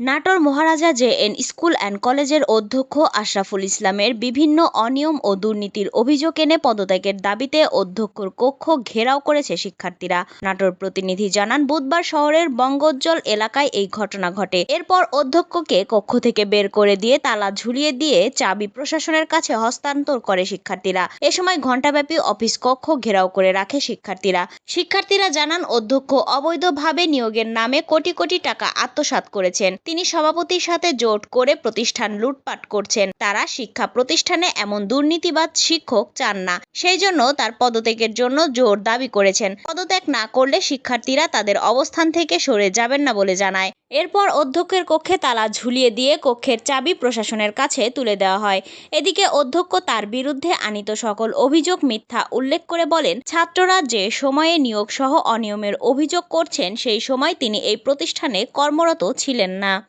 Natore Maharaja J N school and কলেজের অধ্যক্ষ আশরাফুল ইসলামের বিভিন্ন অনিয়ম ও দুর্নীতির অভিযোগ এনে পদত্যাগের দাবিতে অধ্যক্ষর কক্ষ ঘেরাও করেছে শিক্ষার্থীরা। নাটোর প্রতিনিধি জানান, বুধবার শহরের বঙ্গোজ্জ্বল এলাকায় এই ঘটনা ঘটে। এরপর অধ্যক্ষকে কক্ষ থেকে বের করে দিয়ে তালা ঝুলিয়ে দিয়ে চাবি প্রশাসনের কাছে হস্তান্তর করে শিক্ষার্থীরা। এ সময় ঘণ্টাব্যাপী অফিস কক্ষ ঘেরাও করে রাখে শিক্ষার্থীরা। শিক্ষার্থীরা জানান, অধ্যক্ষ অবৈধভাবে নিয়োগের নামে কোটি কোটি টাকা আত্মসাৎ করেছেন। তিনি সভাপতির সাথে জোট করে প্রতিষ্ঠান লুটপাট করছেন। তারা শিক্ষা প্রতিষ্ঠানে এমন দুর্নীতিবাদ শিক্ষক চান না। সেই জন্য তার পদত্যাগের জন্য জোর দাবি করেছেন। পদত্যাগ না করলে শিক্ষার্থীরা তাদের অবস্থান থেকে সরে যাবেন না বলে জানায়। এরপর অধ্যক্ষের কক্ষে তালা ঝুলিয়ে দিয়ে কক্ষের চাবি প্রশাসনের কাছে তুলে দেওয়া হয়। এদিকে অধ্যক্ষ তার বিরুদ্ধে আনিত সকল অভিযোগ মিথ্যা উল্লেখ করে বলেন, ছাত্ররা যে সময়ে নিয়োগ সহ অনিয়মের অভিযোগ করছেন, সেই সময় তিনি এই প্রতিষ্ঠানে কর্মরত ছিলেন না।